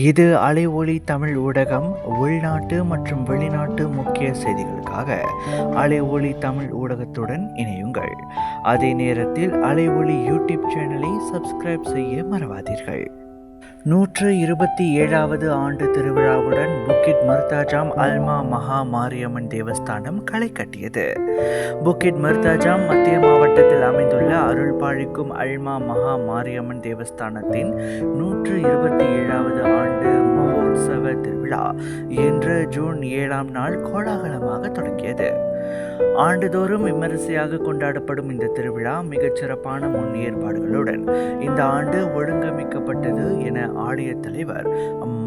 இது அலை ஒளி தமிழ் ஊடகம் உள்நாட்டு மற்றும் வெளிநாட்டு முக்கிய செய்திகளுக்காக அலை ஒளி தமிழ் ஊடகத்துடன் இணையுங்கள். அதே நேரத்தில் அலை ஒளி யூடியூப் சேனலை சப்ஸ்கிரைப் செய்ய மறவாதீர்கள். நூற்று இருபத்தி ஏழாவது ஆண்டு திருவிழாவுடன் புக்கிட் மர்தாஜாம் அல்மா மகா மாரியம்மன் தேவஸ்தானம் களை கட்டியது. புக்கிட் மர்தாஜாம் மத்திய மாவட்டத்தில் அமைந்துள்ள அருள் அல்மா மகா மாரியம்மன் தேவஸ்தானத்தின் நூற்று இருபத்தி ஏழாவது ஆண்டு மகோத்சவ திருவிழா இன்று ஜூன் ஏழாம் நாள் கோலாகலமாக தொடங்கியது. ஆண்டுதோறும் விமரிசையாக கொண்டாடப்படும் இந்த திருவிழா மிகச்சிறப்பான முன் ஏற்பாடுகளுடன் இந்த ஆண்டு ஒழுங்கமைக்கப்பட்டது என ஆலய தலைவர்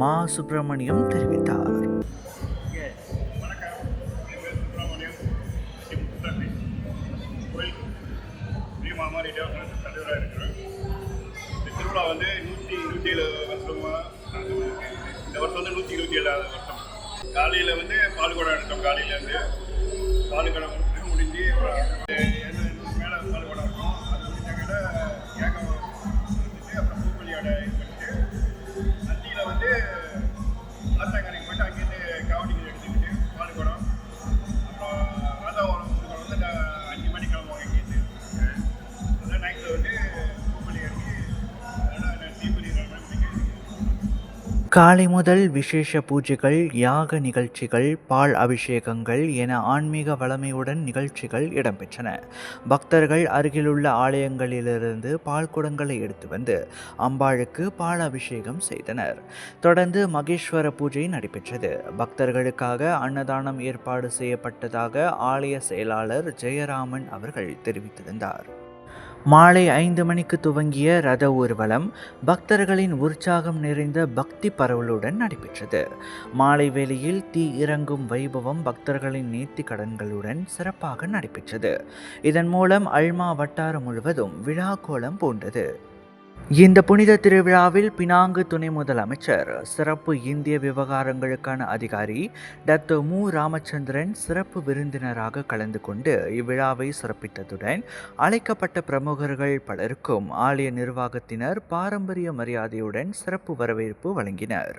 மா சுப்பிரமணியம் தெரிவித்தார். மாமாரி தலைவராக திருவிழா வந்து நூற்றி இருபத்தி ஏழு வருஷமாக இந்த வருஷம் வந்து நூற்றி இருபத்தி ஏழாவது வருஷம். காலையில் வந்து பால்குடம் எடுத்தோம் காலையிலேருந்து பால்குடம் முடிஞ்சு காலை முதல் விசேஷ பூஜைகள் யாக நிகழ்ச்சிகள் பால் அபிஷேகங்கள் என ஆன்மீக வளமையுடன் நிகழ்ச்சிகள் இடம்பெற்றன. பக்தர்கள் அருகிலுள்ள ஆலயங்களிலிருந்து பால் குடங்களை எடுத்து வந்து அம்பாளுக்கு பால் அபிஷேகம் செய்தனர். தொடர்ந்து மகேஸ்வர பூஜை நடைபெற்றது. பக்தர்களுக்காக அன்னதானம் ஏற்பாடு செய்யப்பட்டதாக ஆலய செயலாளர் ஜெயராமன் அவர்கள் தெரிவித்திருந்தார். மாலை ஐந்து மணிக்கு துவங்கிய ரத ஊர்வலம் பக்தர்களின் உற்சாகம் நிறைந்த பக்தி பரவலுடன் நடைபெற்றது. மாலை வேளையில் தீ இறங்கும் வைபவம் பக்தர்களின் நேர்த்தி கடன்களுடன் சிறப்பாக நடைபெற்றது. இதன் மூலம் அல்மா வட்டாரம் முழுவதும் விழா கோலம் பூண்டது. இந்த புனித திருவிழாவில் பினாங்கு துணை முதலமைச்சர் சிறப்பு இந்திய விவகாரங்களுக்கான அதிகாரி டாக்டர் மு. ராமச்சந்திரன் சிறப்பு விருந்தினராக கலந்து கொண்டு இவ்விழாவை சிறப்பித்ததுடன் அழைக்கப்பட்ட பிரமுகர்கள் பலருக்கும் ஆலய நிர்வாகத்தினர் பாரம்பரிய மரியாதையுடன் சிறப்பு வரவேற்பு வழங்கினர்.